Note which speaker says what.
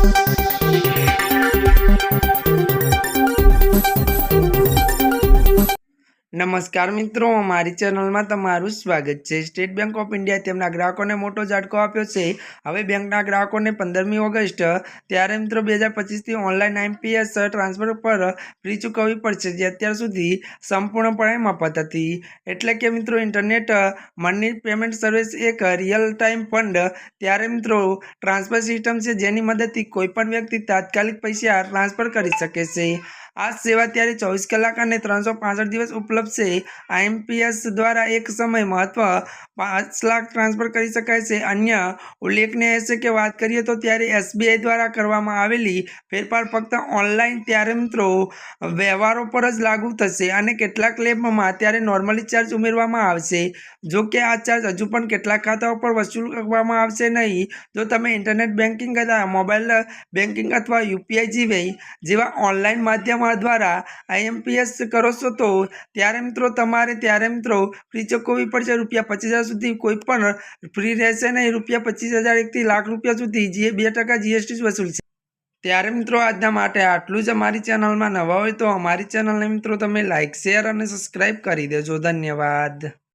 Speaker 1: Thank you. નમસ્કાર મિત્રો, મારી ચેનલમાં તમારું સ્વાગત છે. સ્ટેટ બેંક ઓફ ઇન્ડિયાએ તેમના ગ્રાહકોને મોટો ઝાટકો આપ્યો છે. હવે બેંકના ગ્રાહકોને પંદરમી ઓગસ્ટ, ત્યારે મિત્રો બે હજાર પચીસથી ઓનલાઈન આઈમપીએસ ટ્રાન્સફર પર ફી ચૂકવવી પડશે, જે અત્યાર સુધી સંપૂર્ણપણે મફત હતી. એટલે કે મિત્રો, ઇન્ટરનેટ મની પેમેન્ટ સર્વિસ એક રિયલ ટાઈમ ફંડ. ત્યારે મિત્રો, ટ્રાન્સફર સિસ્ટમ છે જેની મદદથી કોઈપણ વ્યક્તિ તાત્કાલિક પૈસા ટ્રાન્સફર કરી શકે છે. આ સેવા ત્યારે ચોવીસ કલાક અને ત્રણસો પાસઠ દિવસ ઉપલબ્ધ છે. આઈએમપીએસ દ્વારા એક સમય મહત્વ પાંચ લાખ ટ્રાન્સફર કરી શકાય છે. અન્ય ઉલ્લેખનીય છે કે વાત કરીએ તો ત્યારે એસબીઆઈ દ્વારા કરવામાં આવેલી ફેરફાર ફક્ત ઓનલાઈન ત્યારે મિત્રો વ્યવહારો પર જ લાગુ થશે અને કેટલાક લેબમાં ત્યારે નોર્મલી ચાર્જ ઉમેરવામાં આવશે. જો કે આ ચાર્જ હજુ પણ કેટલાક ખાતાઓ પર વસૂલ કરવામાં આવશે નહીં. જો તમે ઇન્ટરનેટ બેન્કિંગ અથવા મોબાઈલ બેન્કિંગ અથવા યુપીઆઈ જીવે જેવા ઓનલાઈન માધ્યમો દ્વારા આઈએમપીએસ કરો છો તો ત્યારે મિત્રો તમારે, ત્યારે મિત્રો ફ્રી ચૂકવવી પડશે. રૂપિયા પચીસ હજાર સુધી કોઈ પણ ફ્રી રહેશે નહીં. રૂપિયા પચીસ હજાર એકથી લાખ રૂપિયા સુધી જે બે ટકા જીએસટી વસૂલશે ત્યારે મિત્રો આજના માટે આટલું જ અમારી ચેનલમાં નવા હોય તો અમારી ચેનલને મિત્રો તમે લાઇક શેર અને સબસ્ક્રાઈબ કરી દેજો. ધન્યવાદ.